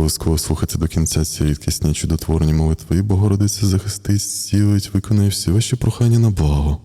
Обов'язково слухайте до кінця ці рідкісні чудотворні молитви, і Богородиця захистить, зцілить, виконує всі ваші прохання на благо.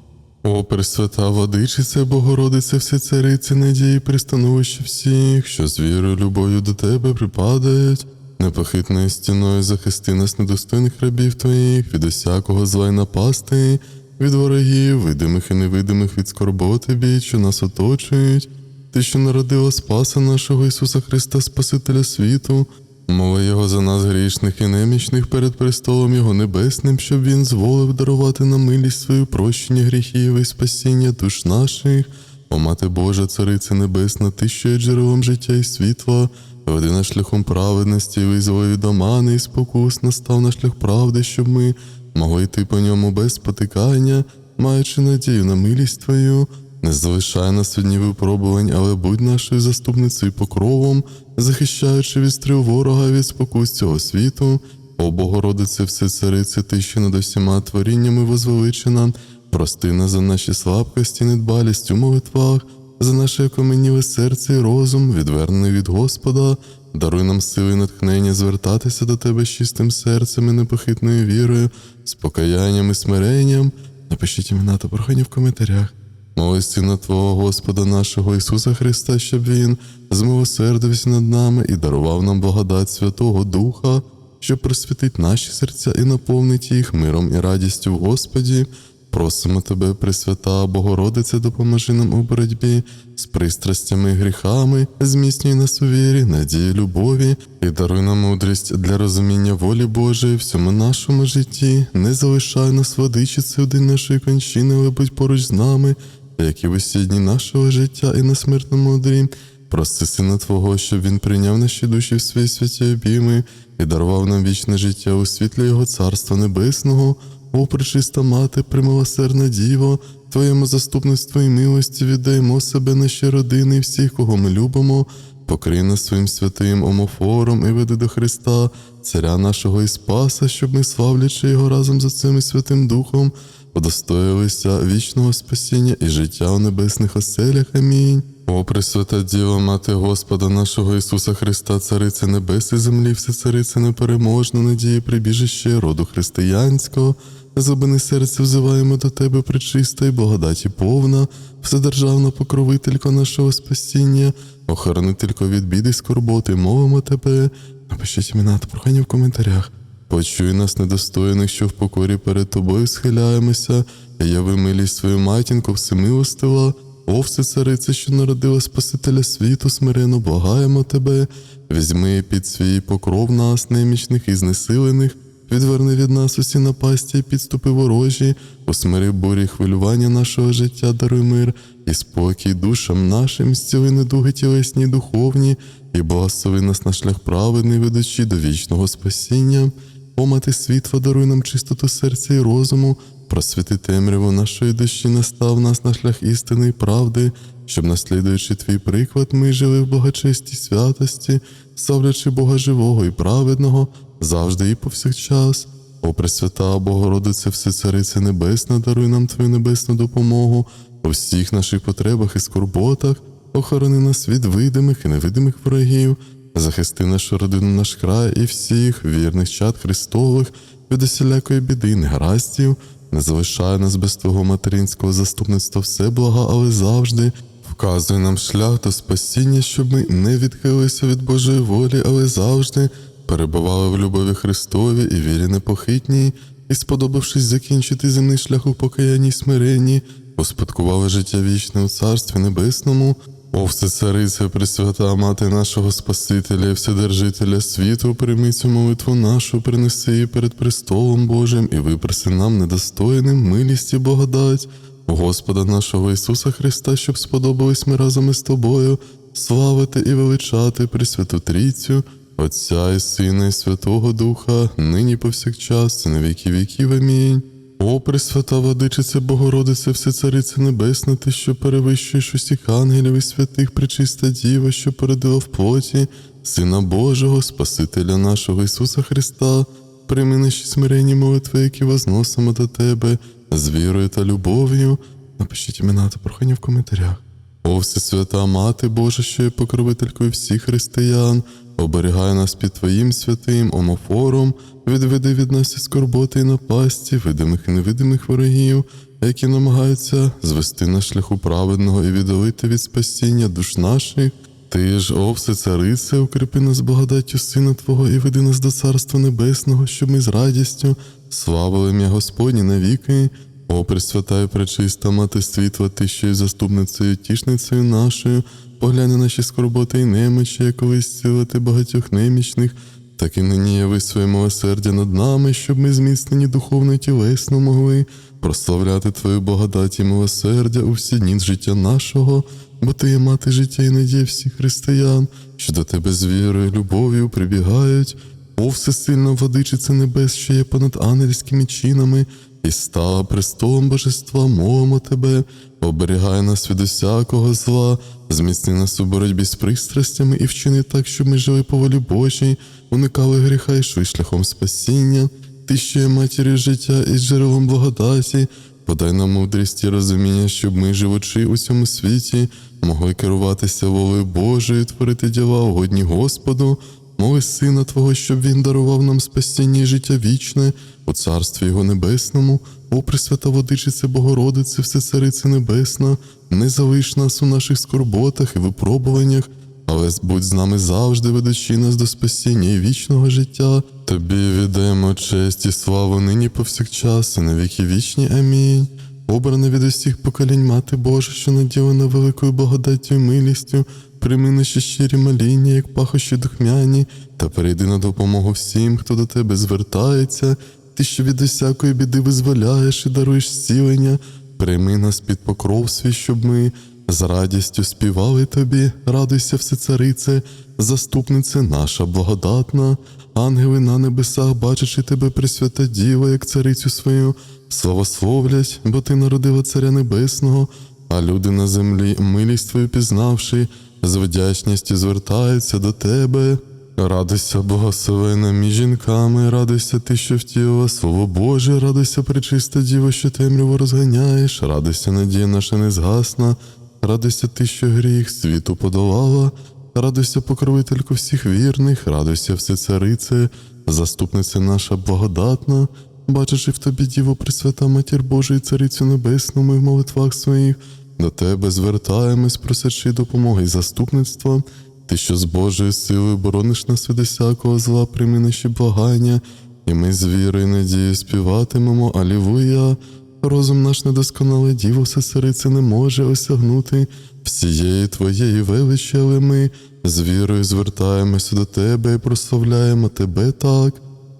О, Пресвята Владичице, Богородице, все цариці надії, пристановище всіх, що з вірою, любов'ю до тебе припадають. Непохитною стіною захисти нас недостойних рабів твоїх, від усякого зла й напасти, від ворогів, видимих і невидимих, від скорботи бід, що нас оточують. Ти, що народила Спаса нашого Ісуса Христа, Спасителя світу, моли Його за нас грішних і немічних перед престолом Його Небесним, щоб Він зволив дарувати нам милість свою прощення гріхів і спасіння душ наших. О Мати Божа, Цариця Небесна, Ти, що є джерелом життя і світла, веди нас шляхом праведності, визволи від омани і спокус, настав на шлях правди, щоб ми могли йти по ньому без спотикання, маючи надію на милість Твою. Не залишай нас днів випробувань, але будь нашою заступницею покровом, захищаючи від стріл ворога від спокус цього світу. О Богородице, все царице, ти що над усіма творіннями возвеличена, прости нас за наші слабкості, недбалість у молитвах, за наше окаменіле серце і розум, відвернений від Господа, даруй нам сили і натхнення звертатися до тебе з чистим серцем і непохитною вірою, з покаянням і смиренням. Напишіть імена та прохання в коментарях. Молись Сина Твого Господа нашого Ісуса Христа, щоб Він змилосердився над нами і дарував нам благодать Святого Духа, що просвітить наші серця і наповнить їх миром і радістю в Господі. Просимо Тебе, Пресвята, Богородице, допоможи нам у боротьбі з пристрастями і гріхами, зміцнюй нас у вірі, надії, любові і даруй нам мудрість для розуміння волі Божої в всьому нашому житті. Не залишай нас водичицею день нашої кончини, але будь поруч з нами, як і в усі дні нашого життя і на смертному одрі. Прости Сина Твого, щоб Він прийняв наші душі в свої святі обійми і дарував нам вічне життя у світлі Його Царства Небесного. О, пречиста мати, примилосердна діво, Твоєму заступництву і милості віддаємо себе наші родини і всіх, кого ми любимо, покрий нас своїм святим омофором і веди до Христа, Царя нашого і Спаса, щоб ми, славлячи Його разом з Отцем і Святим Духом, удостоїлися вічного спасіння і життя у небесних оселях. Амінь. О, Пресвята Діва, Мати Господа нашого Ісуса Христа, Цариця Небес і землі, все цариця непереможна, надії, прибіжище роду християнського. Зубини серця взиваємо до Тебе, пречиста і благодаті повна, вседержавна покровителько нашого спасіння, охоронителько від біди скорботи, мовимо Тебе. Напишіть імена та прохання в коментарях. Почуй нас, недостойних, що в покорі перед тобою схиляємося, і яви милість свою матінку всемилостива. О, все царице, що народила Спасителя світу, смирено благаємо тебе, візьми під свій покров нас, немічних і знесилених, відверни від нас усі напасті і підступи ворожі, усмири бурі хвилювання нашого життя, даруй мир і спокій душам нашим, зціли недуги тілесні й духовні, і благослови нас на шлях праведний, ведучи до вічного спасіння. О, мати світла, даруй нам чистоту серця і розуму, просвіти темряву нашої душі, настав нас на шлях істини і правди, щоб, наслідуючи твій приклад, ми жили в благочестій святості, славлячи Бога живого і праведного, завжди і повсякчас. О, Пресвята, Богородице, Всецарице Небесна, даруй нам Твою небесну допомогу у всіх наших потребах і скорботах, охорони нас від видимих і невидимих ворогів, захисти нашу родину, наш край і всіх вірних чад Христових від усілякої біди, негараздів, не залишай нас без Твого материнського заступництва. Все блага, але завжди вказуй нам шлях до спасіння, щоб ми не відхилилися від Божої волі, але завжди перебували в любові Христові і вірі непохитній, і, сподобавшись закінчити земний шлях у покаянні й смиренні, успадкували життя вічне у Царстві Небесному. О, все цариця, Пресвята, Мати нашого Спасителя і Вседержителя світу, прийми цю молитву нашу, принеси її перед престолом Божим і випроси нам недостойним милість і благодать Господа нашого Ісуса Христа, щоб сподобались ми разом із тобою, славити і величати Пресвяту Трійцю, Отця і Сина, і Святого Духа, нині повсякчас, і на віки віків. Амінь. О, Пресвята Владичице, Богородице, Всецариця Небесна, Ти, що перевищуєш усіх ангелів і святих, пречиста Діва, що породила в плоті, Сина Божого, Спасителя нашого Ісуса Христа, прийми наші смиренні молитви, які возносимо до Тебе з вірою та любов'ю. Напишіть імена та прохання в коментарях. О, Всесвята Мати Божа, що є покровителькою всіх християн, оберігай нас під Твоїм святим омофором, відведи від нас і скорботи і напасті, видимих і невидимих ворогів, які намагаються звести на шляху праведного і віддалити від спасіння душ наших. Ти ж, о, все царице, укріпи нас благодаттю Сина Твого і веди нас до Царства Небесного, щоб ми з радістю славили ім'я Господні навіки. О, Пресвята пречиста мати світла, ти що й заступницею, тішницею нашою, поглянь на наші скорботи і немочі, як колись зцілити багатьох немічних, так і нині яви своє милосердя над нами, щоб ми зміцнені духовно і тілесно могли прославляти Твою благодать і милосердя у всі дні життя нашого, бо Ти є мати життя і надія всіх християн, що до Тебе з вірою, і любов'ю прибігають. О, всесильна владичиця небес, що є понад ангельськими чинами, і стала престолом божества, мовимо тебе, оберігай нас від усякого зла, зміцни нас у боротьбі з пристрастями і вчини так, щоб ми жили по волі Божій, уникали гріха і йшли шляхом спасіння. Ти що є матір'ю життя і джерелом благодаті, подай нам мудрість і розуміння, щоб ми, живучи у цьому світі, могли керуватися волею Божою, творити діла угодні Господу. Моли Сина Твого, щоб Він дарував нам спасіння і життя вічне у Царстві Його Небесному, о Пресвята Водичице Богородице, Всецарице Небесна, не залиш нас у наших скорботах і випробуваннях, але будь з нами завжди, ведучи нас до спасіння і вічного життя. Тобі віддаємо честь і славу нині повсякчас, і на віки вічні. Амінь. Обрана від усіх поколінь Мати Божа, що наділена великою благодаттю і милістю, прийми наші щирі моління, як пахощі духмяні, та перейди на допомогу всім, хто до тебе звертається, ти, що від усякої біди визволяєш і даруєш зцілення, прийми нас під покров свій, щоб ми з радістю співали тобі, радуйся, все царице, заступнице наша благодатна, ангели на небесах, бачачи тебе, Пресвята Діва, як царицю свою, славословлять, бо ти народила Царя Небесного, а люди на землі, милість твою пізнавши, з вдячністю звертаються до тебе. Радуйся, благословена між жінками, радуйся ти, що втілила Слово Боже, радуйся, пречиста Діво, що темряво розганяєш, радуйся, надія наша не згасна, радуйся ти, що гріх світу подолала, радуйся, покровительку всіх вірних, радуйся, все царице, заступниця наша благодатна, бачачи в тобі, Діво, Пресвята Матір Божа і Царицю Небесну, ми в молитвах своїх, до тебе звертаємось, просячи допомоги і заступництва. Ти, що з Божою силою борониш нас від усякого зла, прийми наші благання, і ми з вірою і співатимемо Алілуя. Розум наш недосконалий діво все царице не може осягнути всієї твоєї величі, але ми з вірою звертаємося до тебе і прославляємо тебе так.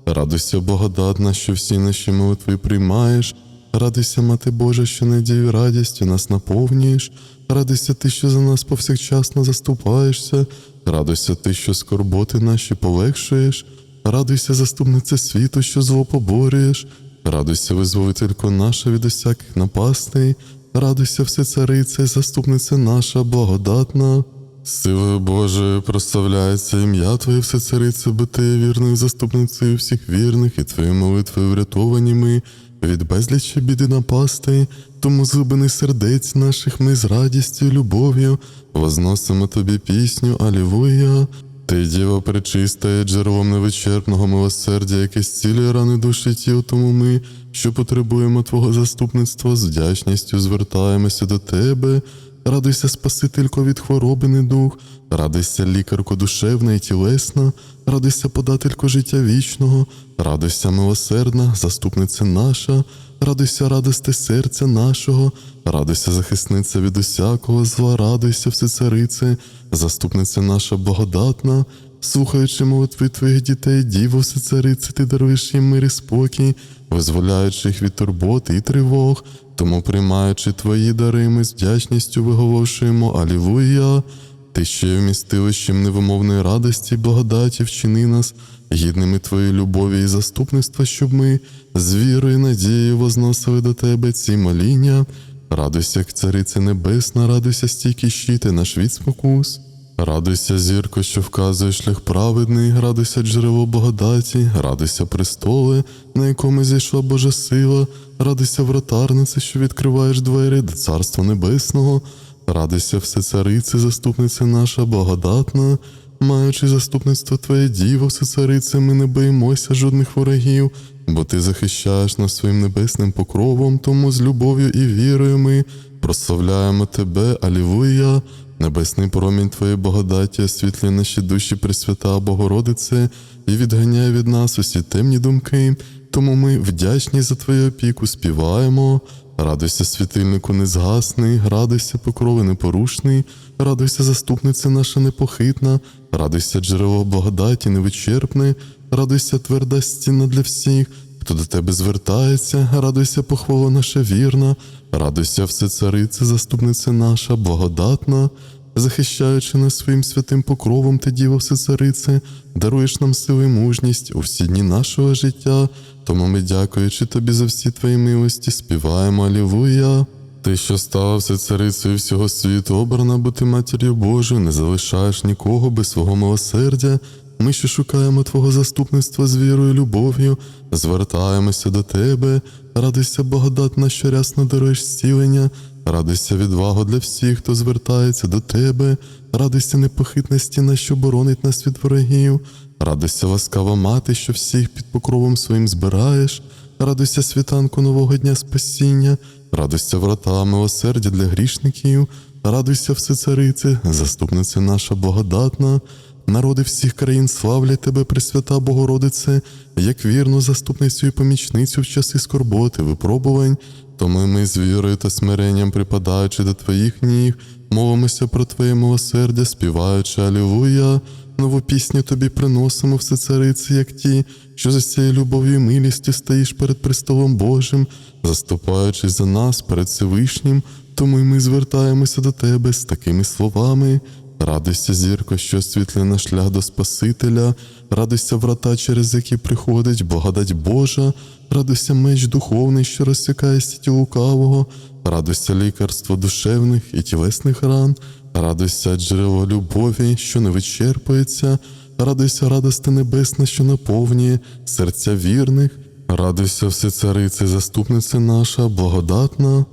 Радуйся, благодатна, що всі наші молитви приймаєш. Радуйся, Мати Божа, що надію радістю нас наповнюєш. Радуйся ти, що за нас повсякчасно заступаєшся. Радуйся ти, що скорботи наші полегшуєш. Радуйся, заступниця світу, що зло поборюєш. Радуйся, визволителько наша від усяких напастей. Радуйся, все царице, заступниця наша, благодатна. Силою Божою прославляється ім'я Твоє, все царице, бо ти вірною заступницею всіх вірних, і твої молитви врятовані ми від безлічі біди напасти, тому зубини сердець наших ми з радістю, любов'ю возносимо тобі пісню алівуя. Ти, діва пречиста, джерелом невичерпного милосердя, яке зцілює рани душі тіл, тому ми, що потребуємо Твого заступництва, з вдячністю звертаємося до Тебе. Радуйся, Спасителько від хвороби недух, радуйся, лікарко душевна і тілесна, радуйся, подателько життя вічного, радуйся, милосердна, заступниця наша, радуйся, радости серця нашого, радуйся, захисниця від усякого зла, радуйся, всецарице, заступниця наша благодатна, слухаючи молитви твоїх дітей, діво, всецарице, ти даруєш їм мир і спокій, визволяючи їх від турботи і тривог. Тому, приймаючи твої дари, ми з вдячністю виголошуємо Алілуя. Ти ще є вмістилищем невимовної радості, благодаті вчини нас, гідними твоєї любові і заступництва, щоб ми з вірою і надією возносили до тебе ці моління. Радуйся, як цариця небесна, радуйся, стійкий щити наш від спокус. Радуйся, зірко, що вказує шлях праведний, радуйся, джерело благодаті, радуйся, престоле, на якому зійшла Божа сила, радуйся, вратарнице, що відкриваєш двері до Царства Небесного, радуйся, все царице, заступниця наша благодатна, Маючи заступництво Твоє Діво, все царице, ми не боїмося жодних ворогів, бо Ти захищаєш нас своїм небесним покровом, тому з любов'ю і вірою ми прославляємо Тебе, Алілуя. Небесний промінь Твоєї благодаті освітлює наші душі Пресвята Богородице і відганяє від нас усі темні думки. Тому ми вдячні за Твою опіку, співаємо. Радуйся, світильнику незгасний, радуйся, покрови непорушний, радуйся, заступниця наша непохитна, радуйся, джерело благодаті невичерпне, радуйся, тверда стіна для всіх, хто до тебе звертається, радуйся, похвала наша вірна, радуйся, все царице, заступниця наша, благодатна, захищаючи нас своїм святим покровом, ти, Діво Всецарице, даруєш нам силу і мужність у всі дні нашого життя. Тому ми, дякуючи тобі за всі твої милості, співаємо Алілуя. Ти, що стала всецарицею всього світу, обрана бути матір'ю Божою, не залишаєш нікого без свого милосердя. Ми, що шукаємо Твого заступництва з вірою і любов'ю, звертаємося до Тебе, радуйся, благодатна, що рясно даруєш зцілення, радуйся відвагу для всіх, хто звертається до Тебе, радуйся непохитна стіна, що боронить нас від ворогів, радуйся ласкава мати, що всіх під покровом своїм збираєш, радуйся світанку нового дня спасіння, радуйся врата милосердя для грішників, радуйся, всецарице, заступниця наша благодатна. Народи всіх країн славлять тебе, Пресвята Богородице, як вірну заступницю і помічницю в часи скорботи, випробувань. Тому ми з вірою та смиренням, припадаючи до твоїх ніг, молимося про Твоє милосердя, співаючи Алілуя. Нову пісню тобі приносимо, все цариці, як ті, що за цією любов'ю і милістю стоїш перед престолом Божим, заступаючись за нас перед Всевишнім, тому й ми звертаємося до тебе з такими словами. Радуйся, зірко, що освітлює шлях до Спасителя, радуйся, врата, через які приходить благодать Божа, радуйся меч духовний, що розсікає сіті лукавого, радуйся лікарство душевних і тілесних ран, радуйся джерело любові, що не вичерпується, радуйся, радости небесна, що наповнює серця вірних, радуйся, все царице, заступниця наша, благодатна.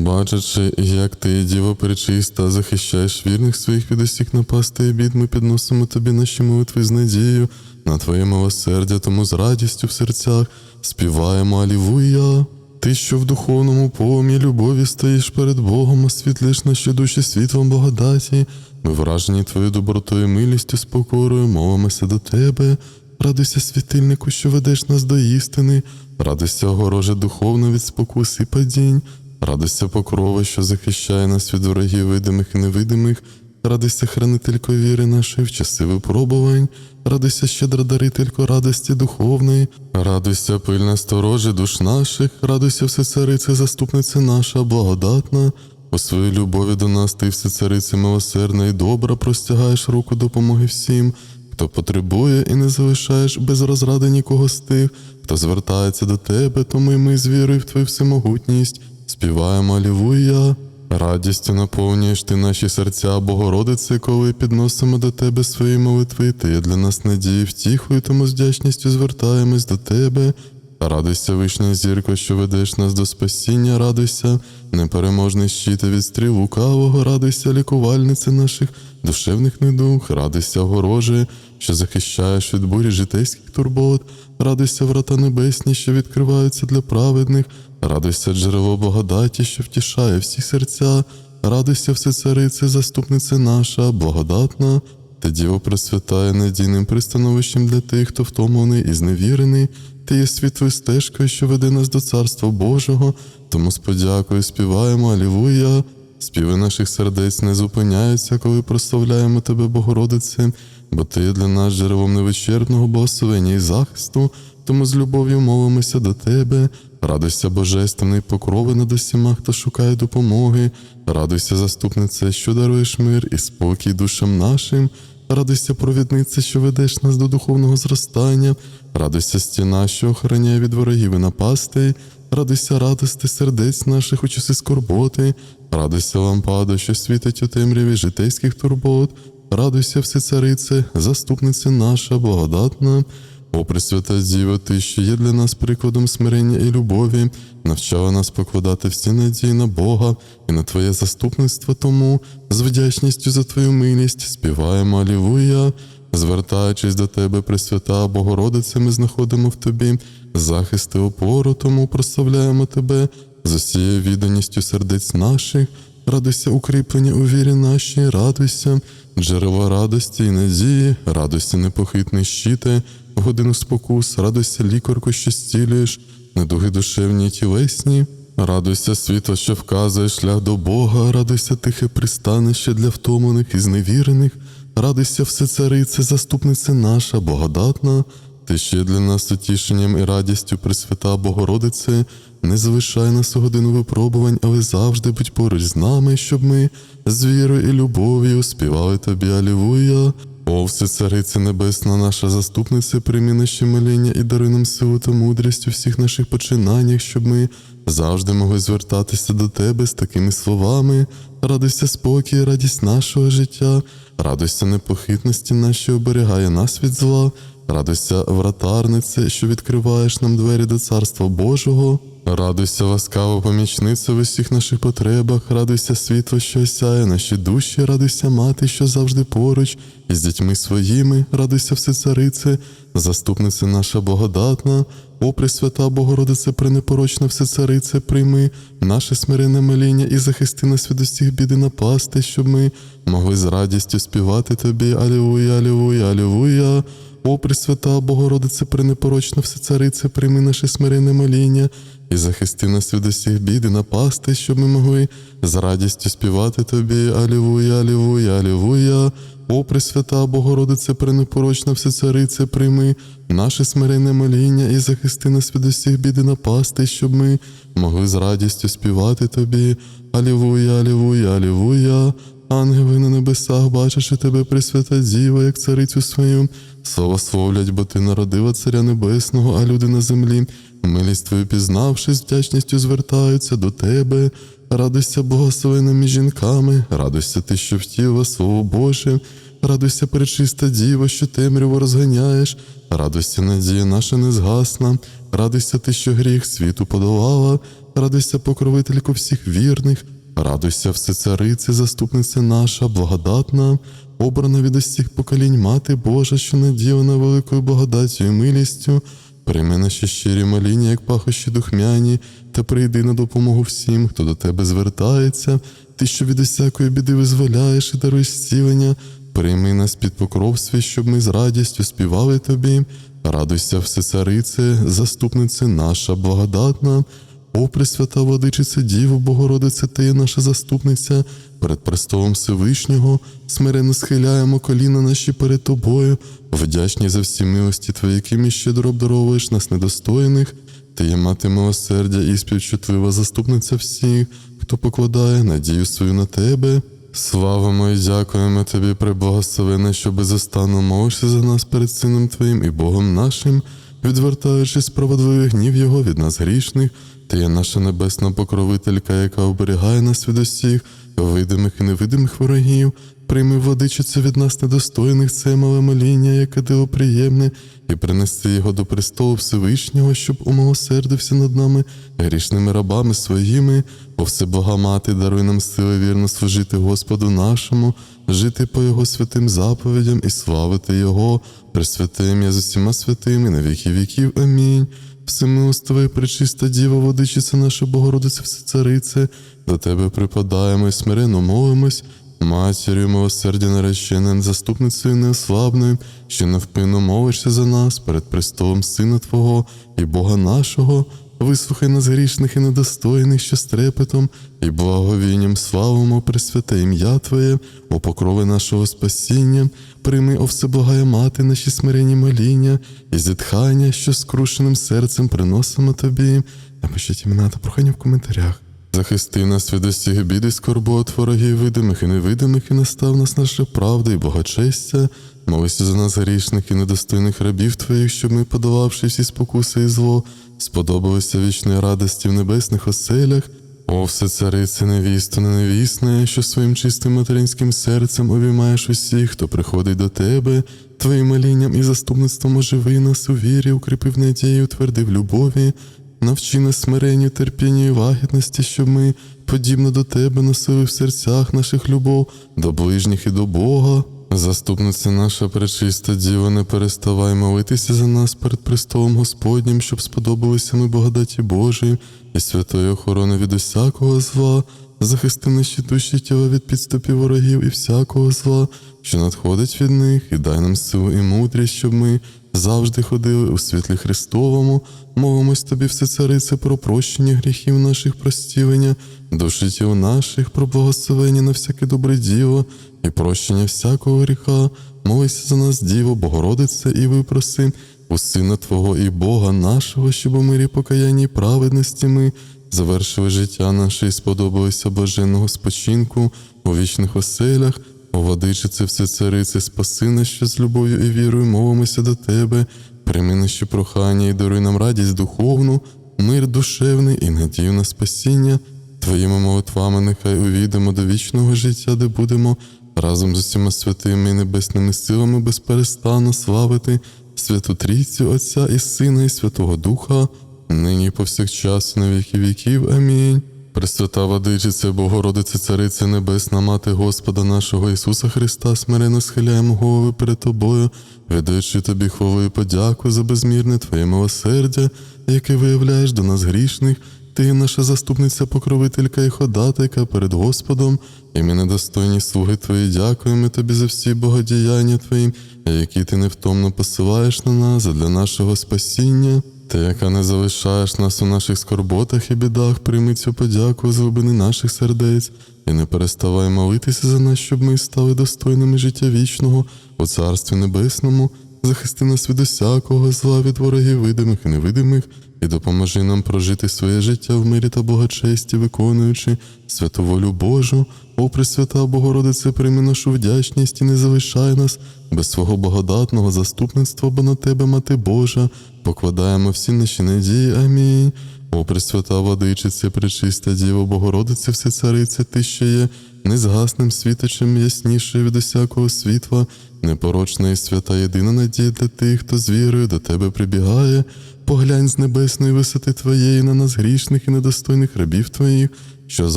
Бачачи, як ти, Діво пречиста, захищаєш вірних своїх від усіх напасти і бід, ми підносимо тобі наші молитви з надією на Твоє милосердя, тому з радістю в серцях співаємо Алілуя. Ти, що в духовному полум'ї любові стоїш перед Богом, освітлиш наші душі світлом благодаті, ми вражені Твоєю добротою, милістю, спокорою, молимося до Тебе. Радуйся, світильнику, що ведеш нас до істини, радуйся, огороже духовно від спокус і падінь. Радуйся покрова, що захищає нас від ворогів видимих і невидимих, радуйся, хранителько віри нашої в часи випробувань, радуйся, щедра дарителько радості духовної, радуйся, пильна сторожі душ наших, радуйся, все царице, заступниця наша, благодатна. У своїй любові до нас ти все царице милосердна і добра, простягаєш руку допомоги всім, хто потребує і не залишаєш без розради нікого з тих, хто звертається до тебе, тому й ми з вірою в твою всемогутність. Співаємо Алілуя. Радістю наповнюєш ти наші серця, Богородице, коли підносимо до тебе свої молитви. Ти є для нас надії втіхою, тому з вдячністю звертаємось до тебе. Радуйся, вишня зірко, що ведеш нас до спасіння, радуйся, непереможний щит від стріл лукавого, радуйся, лікувальниця наших душевних недух, радуйся, огороже, що захищаєш від бурі житейських турбот, радуйся, врата небесні, що відкриваються для праведних, радуйся, джерело благодаті, що втішає всі серця, радуйся, все царице, заступниця наша, благодатна. Та Діво пресвятає надійним пристановищем для тих, хто втомлений і зневірений. Ти є світлою стежкою, що веде нас до Царства Божого, тому з подякою співаємо Алілуя. Співи наших сердець не зупиняються, коли прославляємо Тебе, Богородице, бо Ти є для нас джерелом невичерпного благословення і захисту, тому з любов'ю молимося до Тебе. Радуйся, Божественний покрови над усіма, хто шукає допомоги. Радуйся, заступнице, що даруєш мир і спокій душам нашим. Радуйся, провідниця, що ведеш нас до духовного зростання, радуйся, стіна, що охороняє від ворогів і напастей, радуйся, радости сердець наших у часи скорботи, радуйся, лампадо, що світить у темряві житейських турбот, радуйся, все царице, заступниця наша, благодатна, О Пресвята Діво, Ти, що є для нас прикладом смирення і любові, навчала нас покладати всі надії на Бога і на Твоє заступництво тому, з вдячністю за Твою милість, співаємо Алілуя. Звертаючись до Тебе, Пресвята Богородице, ми знаходимо в Тобі захист і опору, тому прославляємо Тебе з усією відданістю сердець наших. Радуйся укріплення у вірі нашій, радуйся, джерело радості і надії, радуйся непохитний щите, годину спокус, радуйся лікарко, що зцілюєш, недуги душевні й тілесні. Радуйся, світло, що вказує шлях до Бога, радуйся тихе пристанище для втомлених і зневірених, радуйся все царице, заступниця наша, благодатна. Ти ще для нас утішенням і радістю, Пресвята Богородице, не залишай нас у годину випробувань, але завжди будь поруч з нами, щоб ми з вірою і любов'ю співали тобі Алілуя. О, все цариця небесна, наша заступниця, прийми наші моління і дари нам силу та мудрість у всіх наших починаннях, щоб ми завжди могли звертатися до тебе з такими словами. Радуйся спокій, радість нашого життя, радуйся непохитності нашій оберігає нас від зла. Радуйся, вратарнице, що відкриваєш нам двері до Царства Божого. Радуйся, ласкава помічниця в усіх наших потребах, радуйся світло, що осяє наші душі, радуйся мати, що завжди поруч, із дітьми своїми, радуйся все царице, заступниця наша благодатна, о Пресвята Богородице, пренепорочна все царице, прийми наше смиренне моління і захисти нас від усіх біди напасти, щоб ми могли з радістю співати тобі. Алілуя, алілуя, алілуя. О, Пресвята Богородице, пренепорочна все царице, прийми наше смиренне моління і захисти нас від усіх бід і напасти, щоб ми могли з радістю співати тобі. Алілуя, алілуя, алілуя. О, Пресвята Богородице, пренепорочна все царице, прийми наше смиренне моління і захисти нас від усіх бід і напасти, щоб ми могли з радістю співати тобі. Алілуя, алілуя, алілуя. Ангели на небесах, бачачи тебе, Пресвята Діва, як царицю свою, славословлять, бо ти народила Царя Небесного, а люди на землі, милість твою пізнавши, з вдячністю звертаються до тебе. Радуйся, благословена між жінками, радуйся ти, що втіла Слово Боже, радуйся, пречиста Діва, що темряву розганяєш, радуйся, надія наша незгасна, радуйся ти, що гріх світу подолала, радуйся, покровительку всіх вірних. Радуйся, все царице, заступниця наша, благодатна, обрана від усіх поколінь Мати Божа, що наділена великою благодаттю і милістю. Прийми наші щирі моління, як пахощі духмяні, та прийди на допомогу всім, хто до тебе звертається, ти, що від усякої біди визволяєш і даруєш зцілення, прийми нас під покров свій, щоб ми з радістю співали тобі. Радуйся, все царице, заступниця наша, благодатна. О, Пресвята Владичице Діво, Богородице, ти наша заступниця перед престолом Всевишнього, смиренно схиляємо коліна наші перед тобою, вдячні за всі милості Твої, якими щедро обдаровуєш нас недостойних. Ти є мати милосердя і співчутлива заступниця всіх, хто покладає надію свою на тебе. Славимо і дякуємо тобі, преблагословена, що безостанно молишся за нас перед Сином Твоїм і Богом нашим, відвертаючи справедливий гнів Його від нас грішних. Ти є наша небесна покровителька, яка оберігає нас від усіх, видимих і невидимих ворогів. Прийми владичицю від нас недостойних, це мале моління, яке диво приємне, і принеси його до престолу Всевишнього, щоб умилосердився над нами, грішними рабами своїми. О Всебога Мати, даруй нам сили вірно служити Господу нашому, жити по Його святим заповідям і славити Його, пресвяте ім'я з усіма святими на віки віків. Амінь. Всемилостива і пречиста Діва, водичиця наша Богородиця, Всецарице, до Тебе припадаємо і смиренно молимось, Матір'ю милосердя нареченим, заступницею неослабною, що навпинно молишся за нас перед престолом Сина Твого і Бога нашого, вислухай нас грішних і недостойних, що з трепетом і благовінням славимо Пресвяте ім'я Твоє, о покрови нашого спасіння, прийми, о всеблагая мати, наші смиренні моління і зітхання, що скрушеним серцем приносимо Тобі. Напишіть імена та прохання в коментарях. Захисти нас від усіх бід і скорбот, ворогів видимих і невидимих, і настав нас наша правда і благочестя. Молися за нас грішних і недостойних рабів Твоїх, щоб ми, подолавши всі спокуси і зло, сподобалися вічної радості в небесних оселях. О, все царице, невісто, не невісне, що своїм чистим материнським серцем обіймаєш усіх, хто приходить до тебе, твоїм молінням і заступництвом оживи нас у вірі, укріпив надію, утвердив любові, навчи нас смиренню, терпінню і вагітності, щоб ми, подібно до тебе, носили в серцях наших любов до ближніх і до Бога. Заступниця наша пречиста діва, не переставай молитися за нас перед престолом Господнім, щоб сподобалися ми благодаті Божої і святої охорони від усякого зла, захисти наші душі тіла від підступів ворогів і всякого зла, що надходить від них, і дай нам силу і мудрість, щоб ми завжди ходили у світлі Христовому, молимось тобі, все царице, про прощення гріхів наших простілення, душі тіл наших, про благословення на всяке добре діло і прощення всякого гріха. Молися за нас, Діво, Богородице, і випроси у Сина Твого і Бога нашого, щоб у мирі покаянні і праведності ми завершили життя наше і сподобалися блаженного спочинку у вічних оселях. Владичице, все царице, спаси нас, що з любов'ю і вірою молимося до Тебе, прийми наші прохання і даруй нам радість духовну, мир душевний і надію на спасіння. Твоїми молитвами нехай увійдемо до вічного життя, де будемо разом з усіма святими і небесними силами безперестанно славити святу Трійцю Отця і Сина, і Святого Духа, нині повсякчас, на віки віків. Амінь. Пресвята Владичице, Богородице, Цариця Небесна, Мати Господа нашого Ісуса Христа, смиренно схиляємо голови перед Тобою, віддаючи Тобі хвалу і подяку за безмірне Твоє милосердя, яке виявляєш до нас грішних. Ти наша заступниця, покровителька і ходатайка перед Господом, і ми недостойні слуги Твої, дякуємо Тобі за всі богодіяння Твої, які ти невтомно посилаєш на нас для нашого спасіння. Ти, яка не залишаєш нас у наших скорботах і бідах, прийми цю подяку з глибини наших сердець, і не переставай молитися за нас, щоб ми стали достойними життя вічного у Царстві Небесному. Захисти нас від усякого зла, від ворогів видимих і невидимих, і допоможи нам прожити своє життя в мирі та благочесті, виконуючи святу волю Божу. О, Пресвята Богородице, прийми нашу вдячність і не залишай нас без свого благодатного заступництва, бо на тебе, Мати Божа, покладаємо всі наші надії. Амінь. О, Пресвята Владичице, пречиста Діво, Богородице, всецариця, ти ще є незгасним світочем, яснішою від усякого світла, непорочна і свята єдина надія для тих, хто з вірою до тебе прибігає. Поглянь з небесної висоти Твоєї на нас грішних і недостойних рабів Твоїх, що з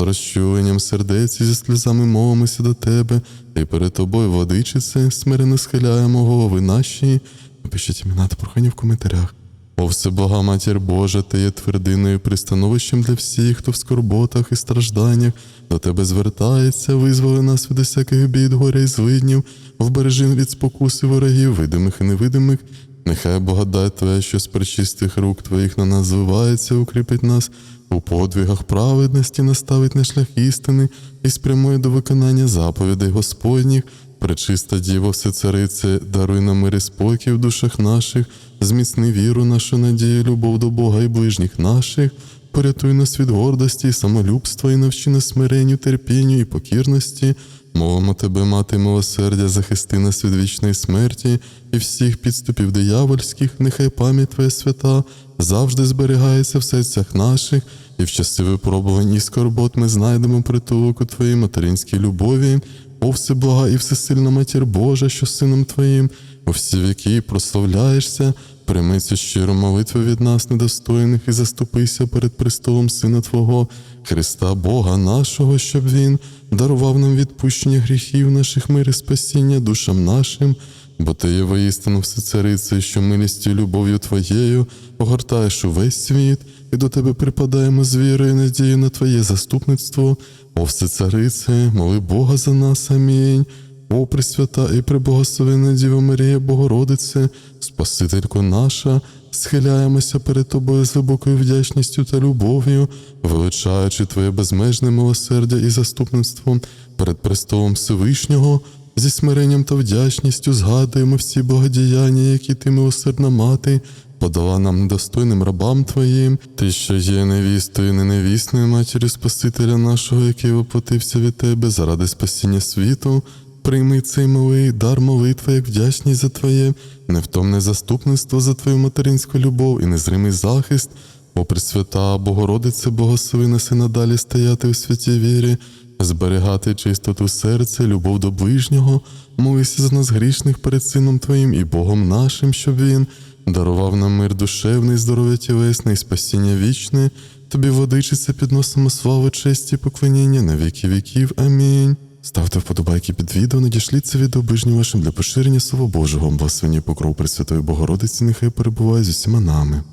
розчуленням сердець і зі сльозами мовимося до Тебе, і перед Тобою, водичице, смирено схиляємо голови наші. Напишіть імена та прохання в коментарях. О, Всебога Матір Божа, Ти є твердиною пристановищем для всіх, хто в скорботах і стражданнях до Тебе звертається, визволи нас від усяких бід, горя і злиднів, вбережи від спокуси ворогів, видимих і невидимих. Нехай благодать Твоя, що з причистих рук Твоїх на нас звивається, укріпить нас у подвигах праведності, наставить на шлях істини і спрямує до виконання заповідей Господніх. Пречиста Діво, все царице, даруй нам мир і спокій в душах наших, зміцни віру, нашу надію, любов до Бога і ближніх наших. Порятуй нас від гордості самолюбства, і навчи нас смиренню, терпінню і покірності. Мовимо тебе, мати милосердя, захисти нас від вічної смерті і всіх підступів диявольських, нехай пам'ять Твоя свята завжди зберігається в серцях наших, і в часи випробувань і скорбот ми знайдемо притулок у Твоїй материнській любові. О, всеблага і всесильна матір Божа, що сином Твоїм, у всі віки прославляєшся, прийми цю щиру молитву від нас, недостойних, і заступися перед престолом Сина Твого, Христа Бога нашого, щоб Він дарував нам відпущення гріхів наших мир і спасіння душам нашим, бо Ти є воістину всецарицею, що милістю любов'ю Твоєю огортаєш увесь світ, і до Тебе припадаємо з вірою і надією на Твоє заступництво. О, всецарице, моли Бога за нас, амінь. О, Пресвята і Преблагословена Діва Марія, Богородице, Спасителько наша, схиляємося перед Тобою з глибокою вдячністю та любов'ю, величаючи Твоє безмежне милосердя і заступництво перед престолом Всевишнього, зі смиренням та вдячністю згадуємо всі богодіяння, які Ти, милосердна мати, подала нам недостойним рабам Твоїм, Ти, що є невістою, і не невісною матір'ю Спасителя нашого, який воплотився від Тебе заради спасіння світу. Прийми цей малий дар молитви, як вдячність за Твоє, невтомне заступництво за Твою материнську любов і незримий захист. О Пресвята Богородице, Богослови неси надалі стояти у святій вірі, зберігати чистоту серця, любов до ближнього, молися за нас грішних перед Сином Твоїм і Богом нашим, щоб Він дарував нам мир душевний, здоров'я тілесне і спасіння вічне. Тобі, водичиться підносимо славу, честі, і поклоніння на віки віків. Амінь. Ставте вподобайки під відео, надішліться відео ближнім вашим для поширення Слова Божого, благословені покров Пресвятої Богородиці, нехай перебуває з усіма нами.